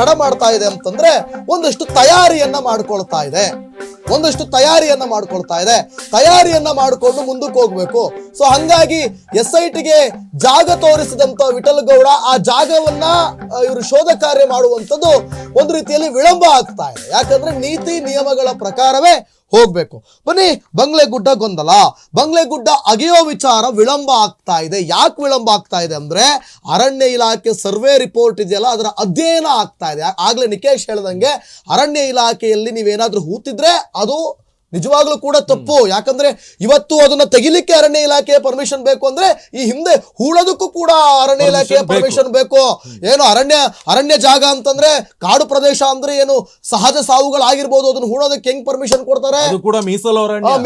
ತಡ ಮಾಡ್ತಾ ಇದೆ ಅಂತಂದ್ರೆ ಒಂದಷ್ಟು ತಯಾರಿಯನ್ನ ಮಾಡ್ಕೊಳ್ತಾ ಇದೆ. ಒಂದಷ್ಟು ತಯಾರಿಯನ್ನ ಮಾಡ್ಕೊಳ್ತಾ ಇದೆ. ತಯಾರಿಯನ್ನ ಮಾಡಿಕೊಂಡು ಮುಂದಕ್ಕೆ ಹೋಗ್ಬೇಕು. ಸೊ ಹಂಗಾಗಿ ಎಸ್ ಐ ಟಿಗೆ ಜಾಗ ತೋರಿಸಿದಂತ ವಿಠಲ್ ಗೌಡ ಆ ಜಾಗವನ್ನ ಇವರು ಶೋಧ ಕಾರ್ಯ ಮಾಡುವಂಥದ್ದು ಒಂದು ರೀತಿಯಲ್ಲಿ ವಿಳಂಬ ಆಗ್ತಾ ಇದೆ. ಯಾಕಂದ್ರೆ ನೀತಿ ನಿಯಮಗಳ ಪ್ರಕಾರವೇ ಹೋಗ್ಬೇಕು. ಬನ್ನಿ, ಬಂಗ್ಲೆಗುಡ್ಡ ಗೊಂದಲ. ಬಂಗ್ಲೆಗುಡ್ಡ ಅಗೆಯೋ ವಿಚಾರ ವಿಳಂಬ ಆಗ್ತಾ ಇದೆ. ಯಾಕೆ ವಿಳಂಬ ಆಗ್ತಾ ಇದೆ ಅಂದ್ರೆ ಅರಣ್ಯ ಇಲಾಖೆ ಸರ್ವೆ ರಿಪೋರ್ಟ್ ಇದೆಯಲ್ಲ, ಅದರ ಅಧ್ಯಯನ ಆಗ್ತಾ ಇದೆ. ಆಗ್ಲೇ ನಿಕೇಶ್ ಹೇಳ್ದಂಗೆ ಅರಣ್ಯ ಇಲಾಖೆಯಲ್ಲಿ ನೀವೇನಾದ್ರೂ ಹೂತಿದ್ರೆ ಅದು ನಿಜವಾಗ್ಲೂ ಕೂಡ ತಪ್ಪು. ಯಾಕಂದ್ರೆ ಇವತ್ತು ಅದನ್ನ ತೆಗಿಲಿಕ್ಕೆ ಅರಣ್ಯ ಇಲಾಖೆ ಪರ್ಮಿಷನ್ ಬೇಕು ಅಂದ್ರೆ ಈ ಹಿಂದೆ ಹೂಳೋದಕ್ಕೂ ಕೂಡ ಅರಣ್ಯ ಇಲಾಖೆ. ಪರ್ಮಿಷನ್ ಬೇಕು. ಏನು ಅರಣ್ಯ ಅರಣ್ಯ ಜಾಗ ಅಂತಂದ್ರೆ ಕಾಡು ಪ್ರದೇಶ ಅಂದ್ರೆ ಏನು ಸಹಜ ಸಾವುಗಳಾಗಿರ್ಬೋದು ಅದನ್ನ ಹೂಳೋದಕ್ಕೆ ಹೆಂಗ್ ಪರ್ಮಿಷನ್ ಕೊಡ್ತಾರೆ?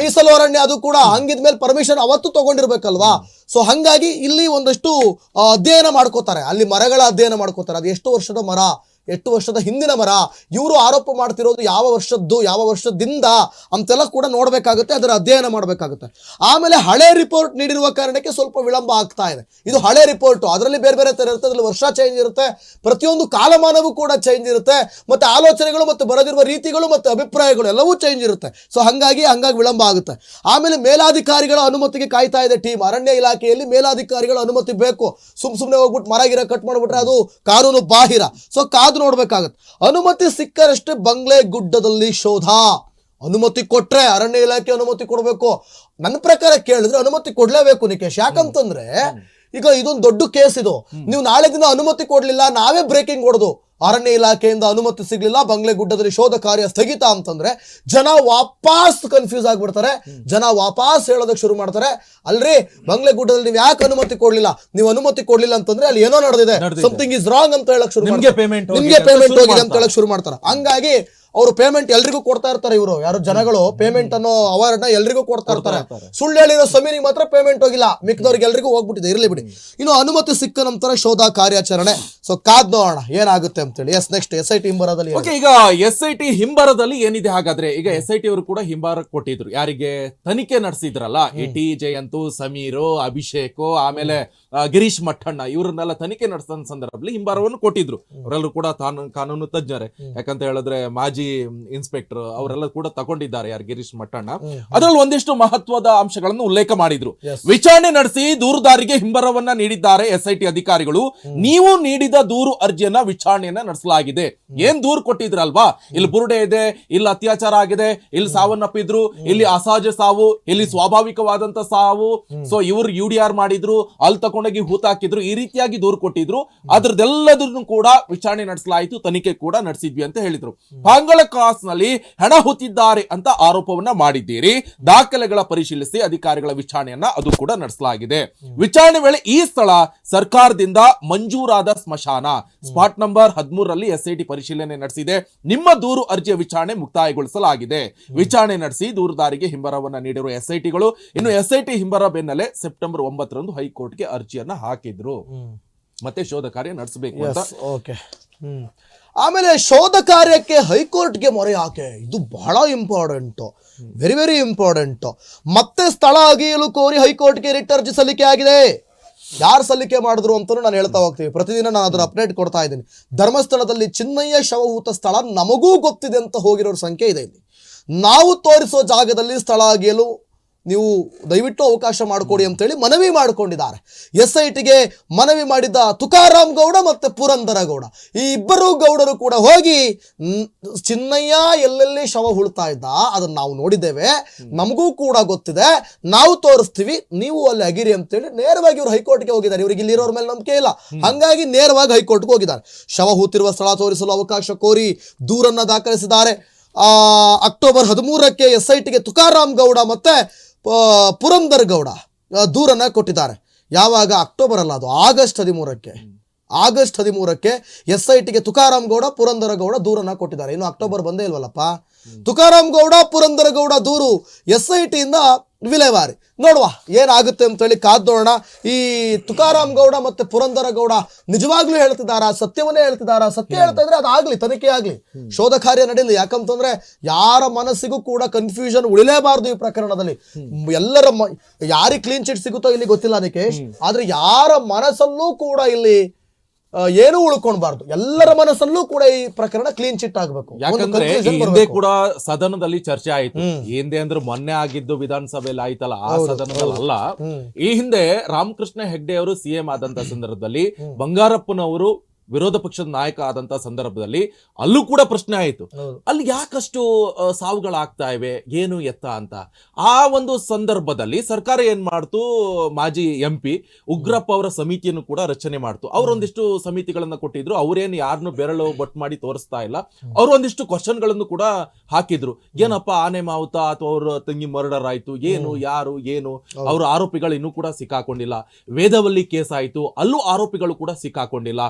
ಮೀಸಲು ಅರಣ್ಯ. ಅದು ಕೂಡ ಹಂಗಿದ್ಮೇಲೆ ಪರ್ಮಿಷನ್ ಅವತ್ತು ತಗೊಂಡಿರ್ಬೇಕಲ್ವಾ? ಸೊ ಹಂಗಾಗಿ ಇಲ್ಲಿ ಒಂದಷ್ಟು ಅಧ್ಯಯನ ಮಾಡ್ಕೋತಾರೆ. ಅಲ್ಲಿ ಮರಗಳ ಅಧ್ಯಯನ ಮಾಡ್ಕೋತಾರೆ. ಅದು ಎಷ್ಟು ವರ್ಷದ ಮರ? ಎಷ್ಟು ವರ್ಷದ ಹಿಂದಿನ ಮರ, ಇವರು ಆರೋಪ ಮಾಡ್ತಿರೋದು ಯಾವ ವರ್ಷದ್ದು, ಯಾವ ವರ್ಷದಿಂದ ಅಂತೆಲ್ಲ ಕೂಡ ನೋಡಬೇಕಾಗುತ್ತೆ, ಅದರ ಅಧ್ಯಯನ ಮಾಡಬೇಕಾಗುತ್ತೆ. ಆಮೇಲೆ ಹಳೆ ರಿಪೋರ್ಟ್ ನೀಡಿರುವ ಕಾರಣಕ್ಕೆ ಸ್ವಲ್ಪ ವಿಳಂಬ ಆಗ್ತಾ ಇದೆ. ಇದು ಹಳೆ ರಿಪೋರ್ಟು ಅದರಲ್ಲಿ ಬೇರೆ ಬೇರೆ ತರ ಇರುತ್ತೆ, ಅದರಲ್ಲಿ ವರ್ಷ ಚೇಂಜ್ ಇರುತ್ತೆ, ಪ್ರತಿಯೊಂದು ಕಾಲಮಾನವೂ ಕೂಡ ಚೇಂಜ್ ಇರುತ್ತೆ, ಮತ್ತು ಆಲೋಚನೆಗಳು ಮತ್ತು ಬರೆದಿರುವ ರೀತಿಗಳು ಮತ್ತು ಅಭಿಪ್ರಾಯಗಳು ಎಲ್ಲವೂ ಚೇಂಜ್ ಇರುತ್ತೆ. ಸೊ ಹಾಗಾಗಿ, ಹಂಗಾಗಿ ವಿಳಂಬ ಆಗುತ್ತೆ. ಆಮೇಲೆ ಮೇಲಾಧಿಕಾರಿಗಳ ಅನುಮತಿಗೆ ಕಾಯ್ತಾ ಇದೆ ಟೀಮ್ ಅರಣ್ಯ ಇಲಾಖೆಯಲ್ಲಿ ಮೇಲಾಧಿಕಾರಿಗಳ ಅನುಮತಿ ಬೇಕು. ಸುಮ್ ಸುಮ್ಮನೆ ಹೋಗ್ಬಿಟ್ಟು ಮರ ಗಿರ ಕಟ್ ಮಾಡ್ಬಿಟ್ರೆ ಅದು ಕಾನೂನು ಬಾಹಿರ. ಸೊ ಕಾದು ನೋಡ್ಬೇಕಾಗತ್ತೆ. ಅನುಮತಿ ಸಿಕ್ಕರಷ್ಟೇ ಬಂಗ್ಲೆ ಗುಡ್ಡದಲ್ಲಿ ಶೋಧ. ಅನುಮತಿ ಕೊಟ್ರೆ ಅರಣ್ಯ ಇಲಾಖೆ ಅನುಮತಿ ಕೊಡಬೇಕು. ನನ್ನ ಪ್ರಕಾರ ಕೇಳಿದ್ರೆ ಅನುಮತಿ ಕೊಡ್ಲೇಬೇಕು ನಿಕೇಶ್. ಯಾಕಂತಂದ್ರೆ ಈಗ ಇದೊಂದು ದೊಡ್ಡ ಕೇಸ್ ಇದು. ನೀವು ನಾಳೆ ದಿನ ಅನುಮತಿ ಕೊಡ್ಲಿಲ್ಲ ನಾವೇ ಬ್ರೇಕಿಂಗ್ ಹೊಡೆದು. ಅರಣ್ಯ ಇಲಾಖೆಯಿಂದ ಅನುಮತಿ ಸಿಗಲಿಲ್ಲ. ಬಂಗ್ಲೆ ಗುಡ್ಡದಲ್ಲಿ ಶೋಧ ಕಾರ್ಯ ಸ್ಥಗಿತ ಅಂತಂದ್ರೆ ಜನ ವಾಪಸ್ ಕನ್ಫ್ಯೂಸ್ ಆಗ್ಬಿಡ್ತಾರೆ. ಜನ ವಾಪಸ್ ಹೇಳೋದಕ್ಕೆ ಶುರು ಮಾಡ್ತಾರೆ. ಅಲ್ರಿ ಬಂಗ್ಲೆ ಗುಡ್ಡದಲ್ಲಿ ನೀವು ಯಾಕೆ ಅನುಮತಿ ಕೊಡ್ಲಿಲ್ಲ? ನೀವು ಅನುಮತಿ ಕೊಡ್ಲಿಲ್ಲ ಅಂತಂದ್ರೆ ಅಲ್ಲಿ ಏನೋ ನಡೆದಿದೆ. ಸಮಥಿಂಗ್ ಇಸ್ ರಾಂಗ್ ಅಂತ ಹೇಳಕ್ ಶುರು ನಿಮ್ಗೆ ಪೇಮೆಂಟ್ ಹೋಗಿದೆ ಅಂತ. ಹೇಳಕ್ ಶುರು ಮಾಡ್ತಾರೆ. ಹಂಗಾಗಿ ಅವರು ಪೇಮೆಂಟ್ ಎಲ್ರಿಗೂ ಕೊಡ್ತಾ ಇರ್ತಾರೆ ಇವರು. ಯಾರು ಜನಗಳು ಪೇಮೆಂಟ್ ಅನ್ನೋ ಅವಾರ್ಡ್ನ ಎಲ್ರಿಗೂ ಕೊಡ್ತಾ ಇರ್ತಾರೆ. ಸುಳ್ಳು ಹೇಳಿರೋ ಸಮೀನಿಗೆ ಮಾತ್ರ ಪೇಮೆಂಟ್ ಹೋಗಿಲ್ಲ. ಮಿಕ್ಕದವ್ರಿಗೆ ಎಲ್ರಿಗೂ ಹೋಗ್ಬಿಟ್ಟಿದೆ. ಇರಲಿ ಬಿಡಿ. ಇನ್ನು ಅನುಮತಿ ಸಿಕ್ಕ ನಂತರ ಶೋಧ ಕಾರ್ಯಾಚರಣೆ. ಸೊ ಕಾದ್ ನೋಡೋಣ. ಏನಾಗುತ್ತೆ ಅಂತೇಳಿ. Yes next S I T ಹಿಂಬರದಲ್ಲಿ okay ಈಗ ಎಸ್ ಐ ಟಿ ಹಿಂಬರದಲ್ಲಿ ಏನಿದೆ ಹಾಗಾದ್ರೆ? ಈಗ ಎಸ್ ಐ ಟಿ ಅವರು ಕೂಡ ಹಿಂಬಾರ ಕೊಟ್ಟಿದ್ರು. ಯಾರಿಗೆ? ತನಿಖೆ ನಡೆಸಿದ್ರಲ್ಲ. ಎ ಟಿ ಜಯಂತು ಸಮೀರು ಅಭಿಷೇಕ್ ಆಮೇಲೆ ಗಿರೀಶ್ ಮಠಣ್ಣ. ಇವರನ್ನೆಲ್ಲ ತನಿಖೆ ನಡೆಸಿದ ಸಂದರ್ಭದಲ್ಲಿ ಹಿಂಬಾರವನ್ನು ಕೊಟ್ಟಿದ್ರು. ಅವರೆಲ್ಲರೂ ಕೂಡ ತಾನು ಕಾನೂನು ತಜ್ಞರೇ. ಯಾಕಂತ ಹೇಳಿದ್ರೆ ಮಾಜಿ ಇನ್ಸ್ಪೆಕ್ಟರ್ ಅವರೆಲ್ಲ ಕೂಡ ತಗೊಂಡಿದ್ದಾರೆ ಯಾರು ಗಿರೀಶ್ ಮಠಣ್ಣ. ಅದರಲ್ಲಿ ಒಂದಿಷ್ಟು ಮಹತ್ವದ ಅಂಶಗಳನ್ನು ಉಲ್ಲೇಖ ಮಾಡಿದ್ರು. ವಿಚಾರಣೆ ನಡೆಸಿ ದೂರುದಾರಿಗೆ ಹಿಂಬರವನ್ನ ನೀಡಿದ್ದಾರೆ ಎಸ್ ಐ ಟಿ ಅಧಿಕಾರಿಗಳು ನೀವು ನೀಡಿದ ದೂರು ಅರ್ಜಿಯನ್ನ ವಿಚಾರಣೆಯನ್ನ ನಡೆಸಲಾಗಿದೆ. ಏನ್ ದೂರು ಕೊಟ್ಟಿದ್ರಲ್ವಾ? ಇಲ್ಲಿ ಬುರುಡೆ ಇದೆ ಇಲ್ಲಿ ಅತ್ಯಾಚಾರ ಆಗಿದೆ ಇಲ್ಲಿ ಸಾವನ್ನಪ್ಪಿದ್ರು ಇಲ್ಲಿ ಅಸಹಜ ಸಾವು ಇಲ್ಲಿ ಸ್ವಾಭಾವಿಕವಾದಂತ ಸಾವು. ಸೊ ಇವ್ರು ಯು ಡಿ ಆರ್ ಮಾಡಿದ್ರು ಅಲ್ಲಿ ತಕೊಂಡೋಗಿ ತಗೊಂಡೋಗಿ ಹೂತಾಕಿದ್ರು ಈ ರೀತಿಯಾಗಿ ದೂರು ಕೊಟ್ಟಿದ್ರು. ಅದ್ರದ್ದೆಲ್ಲದನ್ನು ಕೂಡ ವಿಚಾರಣೆ ನಡೆಸಲಾಯಿತು ತನಿಖೆ ಕೂಡ ನಡೆಸಿದ್ವಿ ಅಂತ ಹೇಳಿದ್ರು. ನಲ್ಲಿ ಹಣ ಹೊತ್ತಿದ್ದಾರೆ ಅಂತ ಆರೋಪವನ್ನ ಮಾಡಿದ್ದೀರಿ. ದಾಖಲೆಗಳ ಪರಿಶೀಲಿಸಿ ಅಧಿಕಾರಿಗಳ ವಿಚಾರಣೆಯನ್ನ ಅದು ಕೂಡ ನಡೆಸಲಾಗಿದೆ. ವಿಚಾರಣೆ ವೇಳೆ ಈ ಸ್ಥಳ ಸರ್ಕಾರದಿಂದ ಮಂಜೂರಾದ ಸ್ಮಶಾನ. ಸ್ಪಾಟ್ ನಂಬರ್ ಹದಿಮೂರರಲ್ಲಿ ಎಸ್ಐಟಿ ಪರಿಶೀಲನೆ ನಡೆಸಿದೆ. ನಿಮ್ಮ ದೂರು ಅರ್ಜಿಯ ವಿಚಾರಣೆ ಮುಕ್ತಾಯಗೊಳಿಸಲಾಗಿದೆ. ವಿಚಾರಣೆ ನಡೆಸಿ ದೂರುದಾರಿಗೆ ಹಿಂಬರವನ್ನ ನೀಡಿರುವ ಎಸ್ಐಟಿಗಳು ಇನ್ನು ಎಸ್ಐಟಿ ಹಿಂಬರ ಬೆನ್ನಲ್ಲೇ ಸೆಪ್ಟೆಂಬರ್ ಒಂಬತ್ತರಂದು ಹೈಕೋರ್ಟ್ಗೆ ಅರ್ಜಿಯನ್ನ ಹಾಕಿದ್ರು. ಮತ್ತೆ ಶೋಧ ಕಾರ್ಯ ನಡೆಸಬೇಕು ಅಂತ ಆಮೇಲೆ ಶೋಧ ಕಾರ್ಯಕ್ಕೆ ಹೈಕೋರ್ಟ್ಗೆ ಮೊರೆ ಹಾಕೆ ಇದು ಬಹಳ ಇಂಪಾರ್ಟೆಂಟ್. Very very important. ಮತ್ತೆ ಸ್ಥಳ ಅಗಿಯಲು ಕೋರಿ ಹೈಕೋರ್ಟ್ಗೆ ರಿಟ್ ಅರ್ಜಿ ಸಲ್ಲಿಕೆ ಆಗಿದೆ. ಯಾರು ಸಲ್ಲಿಕೆ ಮಾಡಿದ್ರು ಅಂತ ನಾನು ಹೇಳ್ತಾ ಹೋಗ್ತೀವಿ ಪ್ರತಿದಿನ ನಾನು ಅದರ ಅಪ್ಡೇಟ್ ಕೊಡ್ತಾ ಇದ್ದೀನಿ. ಧರ್ಮಸ್ಥಳದಲ್ಲಿ ಚಿನ್ನಯ್ಯ ಶವಹೂತ ಸ್ಥಳ ನಮಗೂ ಗೊತ್ತಿದೆ ಅಂತ ಹೋಗಿರೋರ ಸಂಖ್ಯೆ ಇದೆ ಇಲ್ಲಿ. ನಾವು ತೋರಿಸೋ ಜಾಗದಲ್ಲಿ ಸ್ಥಳ ಅಗಿಯಲು ನೀವು ದಯವಿಟ್ಟು ಅವಕಾಶ ಮಾಡಿಕೊಡಿ ಅಂತೇಳಿ ಮನವಿ ಮಾಡಿಕೊಂಡಿದ್ದಾರೆ. ಎಸ್ ಐ ಟಿಗೆ ಮನವಿ ಮಾಡಿದ್ದ ತುಕಾರಾಮ್ ಗೌಡ ಮತ್ತು ಪುರಂದರ ಗೌಡ. ಈ ಇಬ್ಬರು ಗೌಡರು ಕೂಡ ಹೋಗಿ ಚಿನ್ನಯ್ಯ ಎಲ್ಲೆಲ್ಲಿ ಶವ ಹುಳ್ತಾ ಇದ್ದ ಅದನ್ನು ನಾವು ನೋಡಿದ್ದೇವೆ. ನಮಗೂ ಕೂಡ ಗೊತ್ತಿದೆ. ನಾವು ತೋರಿಸ್ತೀವಿ, ನೀವು ಅಲ್ಲಿ ಅಗಿರಿ ಅಂತೇಳಿ ನೇರವಾಗಿ ಇವರು ಹೈಕೋರ್ಟ್ಗೆ ಹೋಗಿದ್ದಾರೆ. ಇವರಿಗೆ ಇಲ್ಲಿರೋರ ಮೇಲೆ ನಂಬಿಕೆ ಇಲ್ಲ. ಹಂಗಾಗಿ ನೇರವಾಗಿ ಹೈಕೋರ್ಟ್ಗೆ ಹೋಗಿದ್ದಾರೆ. ಶವ ಹೂತಿರುವ ಸ್ಥಳ ತೋರಿಸಲು ಅವಕಾಶ ಕೋರಿ ದೂರನ್ನ ದಾಖಲಿಸಿದ್ದಾರೆ. ಅಕ್ಟೋಬರ್ ಹದಿಮೂರಕ್ಕೆ ಎಸ್ ಐ ಟಿಗೆ ತುಕಾರಾಮ್ ಗೌಡ ಮತ್ತೆ ಪುರಂದರ್ ಗೌಡ ದೂರನ್ನು ಕೊಟ್ಟಿದ್ದಾರೆ. ಯಾವಾಗ? ಅಕ್ಟೋಬರ್ ಅಲ್ಲ ಅದು. ಆಗಸ್ಟ್ ಹದಿಮೂರಕ್ಕೆ. ಆಗಸ್ಟ್ ಹದಿಮೂರಕ್ಕೆ ಎಸ್ ಐ ಟಿಗೆ ತುಕಾರಾಮ್ ಗೌಡ ಪುರಂದರ ಗೌಡ ದೂರನ್ನ ಕೊಟ್ಟಿದ್ದಾರೆ. ಇನ್ನು ಅಕ್ಟೋಬರ್ ಬಂದೇ ಇಲ್ವಲ್ಲಪ್ಪ? ತುಕಾರಾಮ್ ಗೌಡ ಪುರಂದರ ಗೌಡ ದೂರು ಎಸ್ ಐ ಟಿಯಿಂದ ವಿಲೇವಾರಿ. ನೋಡುವ ಏನಾಗುತ್ತೆ ಅಂತೇಳಿ ಕಾದ್ ನೋಡೋಣ. ಈ ತುಕಾರಾಮ್ ಗೌಡ ಮತ್ತೆ ಪುರಂದರ ಗೌಡ ನಿಜವಾಗ್ಲೂ ಹೇಳ್ತಿದಾರಾ ಸತ್ಯವನ್ನೇ ಹೇಳ್ತಿದಾರಾ ಸತ್ಯ ಹೇಳ್ತಾ ಇದ್ರೆ ಅದಾಗ್ಲಿ ತನಿಖೆ ಆಗ್ಲಿ. ಶೋಧ ಕಾರ್ಯ ನಡೀಲಿ. ಯಾಕಂತಂದ್ರೆ ಯಾರ ಮನಸ್ಸಿಗೂ ಕೂಡ ಕನ್ಫ್ಯೂಷನ್ ಉಳಿಲೇಬಾರ್ದು ಈ ಪ್ರಕರಣದಲ್ಲಿ. ಎಲ್ಲರ ಯಾರಿಗೆ ಕ್ಲೀನ್ ಚಿಟ್ ಸಿಗುತ್ತೋ ಇಲ್ಲಿ ಗೊತ್ತಿಲ್ಲ ನಿಕೇಶ್ ಆದ್ರೆ ಯಾರ ಮನಸ್ಸಲ್ಲೂ ಕೂಡ ಇಲ್ಲಿ ಏನೂ ಉಳ್ಕೊಳ್ಬಾರ್ದು. ಎಲ್ಲರ ಮನಸ್ಸಲ್ಲೂ ಕೂಡ ಈ ಪ್ರಕರಣ ಕ್ಲೀನ್ ಚಿಟ್ ಆಗಬೇಕು. ಯಾಕಂದ್ರೆ ಈ ಹಿಂದೆ ಕೂಡ ಸದನದಲ್ಲಿ ಚರ್ಚೆ ಆಯ್ತು. ಹಿಂದೆ ಅಂದ್ರೆ ಮೊನ್ನೆ ಆಗಿದ್ದು ವಿಧಾನಸಭೆಯಲ್ಲಿ ಆಯ್ತಲ್ಲ ಆ ಸದನದಲ್ಲಿ ಅಲ್ಲ. ಈ ಹಿಂದೆ ರಾಮಕೃಷ್ಣ ಹೆಗ್ಡೆ ಅವರು ಸಿಎಂ ಆದಂತ ಸಂದರ್ಭದಲ್ಲಿ ಬಂಗಾರಪ್ಪನವರು ವಿರೋಧ ಪಕ್ಷದ ನಾಯಕ ಆದಂತ ಸಂದರ್ಭದಲ್ಲಿ ಅಲ್ಲೂ ಕೂಡ ಪ್ರಶ್ನೆ ಆಯಿತು. ಅಲ್ಲಿ ಯಾಕಷ್ಟು ಸಾವುಗಳಾಗ್ತಾ ಇವೆ? ಏನು ಎತ್ತ ಅಂತ? ಆ ಒಂದು ಸಂದರ್ಭದಲ್ಲಿ ಸರ್ಕಾರ ಏನ್ ಮಾಡ್ತು? ಮಾಜಿ ಎಂ ಪಿ ಉಗ್ರಪ್ಪ ಅವರ ಸಮಿತಿಯನ್ನು ಕೂಡ ರಚನೆ ಮಾಡ್ತು. ಅವರೊಂದಿಷ್ಟು ಸಮಿತಿಗಳನ್ನ ಕೊಟ್ಟಿದ್ರು. ಅವರೇನು ಯಾರನ್ನು ಬೆರಳು ಬಟ್ ಮಾಡಿ ತೋರಿಸ್ತಾ ಇಲ್ಲ. ಅವ್ರು ಒಂದಿಷ್ಟು ಕ್ವಶನ್ಗಳನ್ನು ಕೂಡ ಹಾಕಿದ್ರು. ಏನಪ್ಪ ಆನೆ ಮಾವುತ ಅಥವಾ ಅವ್ರ ತಂಗಿ ಮರ್ಡರ್ ಆಯ್ತು ಏನು ಯಾರು ಏನು? ಅವ್ರ ಆರೋಪಿಗಳು ಇನ್ನೂ ಕೂಡ ಸಿಕ್ಕಾಕೊಂಡಿಲ್ಲ. ವೇದವಲ್ಲಿ ಕೇಸ್ ಆಯ್ತು. ಅಲ್ಲೂ ಆರೋಪಿಗಳು ಕೂಡ ಸಿಕ್ಕಾಕೊಂಡಿಲ್ಲ.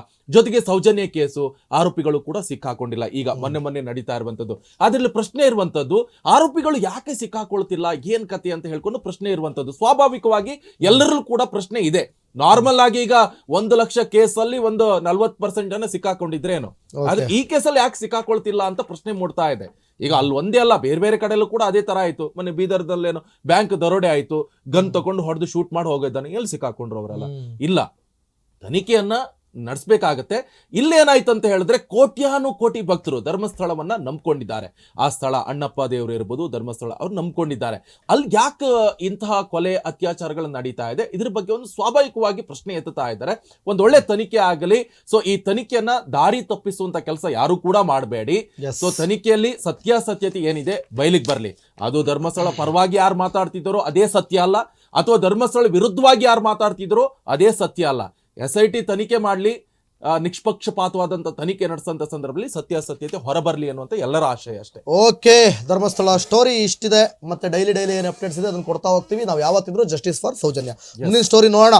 ಜೊತೆಗೆ ಸೌಜನ್ಯ ಕೇಸು ಆರೋಪಿಗಳು ಕೂಡ ಸಿಕ್ಕಾಕೊಂಡಿಲ್ಲ. ಈಗ ಮೊನ್ನೆ ಮೊನ್ನೆ ನಡೀತಾ ಇರುವಂತದ್ದು. ಅದರಲ್ಲಿ ಪ್ರಶ್ನೆ ಇರುವಂತದ್ದು ಆರೋಪಿಗಳು ಯಾಕೆ ಸಿಕ್ಕಾಕೊಳ್ತಿಲ್ಲ ಏನ್ ಕತೆ ಅಂತ ಹೇಳ್ಕೊಂಡು ಪ್ರಶ್ನೆ ಇರುವಂತದ್ದು. ಸ್ವಾಭಾವಿಕವಾಗಿ ಎಲ್ಲರಲ್ಲೂ ಕೂಡ ಪ್ರಶ್ನೆ ಇದೆ. ನಾರ್ಮಲ್ ಆಗಿ ಈಗ ಒಂದು ಲಕ್ಷ ಕೇಸಲ್ಲಿ ಒಂದು ನಲ್ವತ್ ಪರ್ಸೆಂಟ್ ಜನ ಸಿಕ್ಕಾಕೊಂಡಿದ್ರೇನು ಆದ್ರೆ ಈ ಕೇಸಲ್ಲಿ ಯಾಕೆ ಸಿಕ್ಕಾಕೊಳ್ತಿಲ್ಲ ಅಂತ ಪ್ರಶ್ನೆ ಮೂಡ್ತಾ ಇದೆ. ಈಗ ಅಲ್ಲಿ ಒಂದೇ ಅಲ್ಲ ಬೇರೆ ಬೇರೆ ಕಡೆಯಲ್ಲೂ ಕೂಡ ಅದೇ ತರ ಆಯ್ತು. ಮೊನ್ನೆ ಬೀದರ್ದಲ್ಲೇನು ಬ್ಯಾಂಕ್ ದರೋಡೆ ಆಯ್ತು. ಗನ್ ತಗೊಂಡು ಹೊಡೆದು ಶೂಟ್ ಮಾಡಿ ಹೋಗಿದ್ದಾನೆ. ಎಲ್ಲಿ ಸಿಕ್ಕಾಕೊಂಡ್ರು ಅವರೆಲ್ಲ? ಇಲ್ಲ. ತನಿಖೆಯನ್ನ ನಡೆಸಬೇಕಾಗತ್ತೆ. ಇಲ್ಲೇನಾಯ್ತು ಅಂತ ಹೇಳಿದ್ರೆ ಕೋಟ್ಯಾನು ಕೋಟಿ ಭಕ್ತರು ಧರ್ಮಸ್ಥಳವನ್ನ ನಂಬ್ಕೊಂಡಿದ್ದಾರೆ. ಆ ಸ್ಥಳ ಅಣ್ಣಪ್ಪ ದೇವರು ಇರ್ಬೋದು ಧರ್ಮಸ್ಥಳ ಅವ್ರು ನಂಬ್ಕೊಂಡಿದ್ದಾರೆ. ಅಲ್ಲಿ ಯಾಕೆ ಇಂತಹ ಕೊಲೆ ಅತ್ಯಾಚಾರಗಳು ನಡೀತಾ ಇದೆ? ಇದ್ರ ಬಗ್ಗೆ ಒಂದು ಸ್ವಾಭಾವಿಕವಾಗಿ ಪ್ರಶ್ನೆ ಎತ್ತುತ್ತಾ ಇದ್ದಾರೆ. ಒಂದು ಒಳ್ಳೆ ತನಿಖೆ ಆಗಲಿ. ಸೊ ಈ ತನಿಖೆಯನ್ನ ದಾರಿ ತಪ್ಪಿಸುವಂತ ಕೆಲಸ ಯಾರು ಕೂಡ ಮಾಡಬೇಡಿ. ಸೊ ತನಿಖೆಯಲ್ಲಿ ಸತ್ಯಾಸತ್ಯತೆ ಏನಿದೆ? ಬಯಲಿಗೆ ಬರಲಿ. ಅದು ಧರ್ಮಸ್ಥಳ ಪರವಾಗಿ ಯಾರು ಮಾತಾಡ್ತಿದ್ದಾರೋ ಅದೇ ಸತ್ಯ ಅಲ್ಲ. ಅಥವಾ ಧರ್ಮಸ್ಥಳ ವಿರುದ್ಧವಾಗಿ ಯಾರು ಮಾತಾಡ್ತಿದ್ರು ಅದೇ ಸತ್ಯ ಅಲ್ಲ. ಎಸ್ ಐ ಟಿ ತನಿಖೆ ಮಾಡಲಿ ನಿಷ್ಪಕ್ಷಪಾತವಾದಂಥ ತನಿಖೆ ನಡೆಸಂತ ಸಂದರ್ಭದಲ್ಲಿ ಸತ್ಯಾಸತ್ಯತೆ ಹೊರಬರಲಿ ಅನ್ನುವಂಥ ಎಲ್ಲರ ಆಶಯ ಅಷ್ಟೇ. ಓಕೆ, ಧರ್ಮಸ್ಥಳ ಸ್ಟೋರಿ ಇಷ್ಟಿದೆ. ಮತ್ತೆ ಡೈಲಿ ಡೈಲಿ ಏನು ಅಪ್ಡೇಟ್ಸ್ ಇದೆ ಅದನ್ನು ಕೊಡ್ತಾ ಹೋಗ್ತೀವಿ. ನಾವು ಯಾವತ್ತಿದ್ರು ಜಸ್ಟಿಸ್ ಫಾರ್ ಸೌಜನ್ಯ. ಮುಂದಿನ ಸ್ಟೋರಿ ನೋಡೋಣ.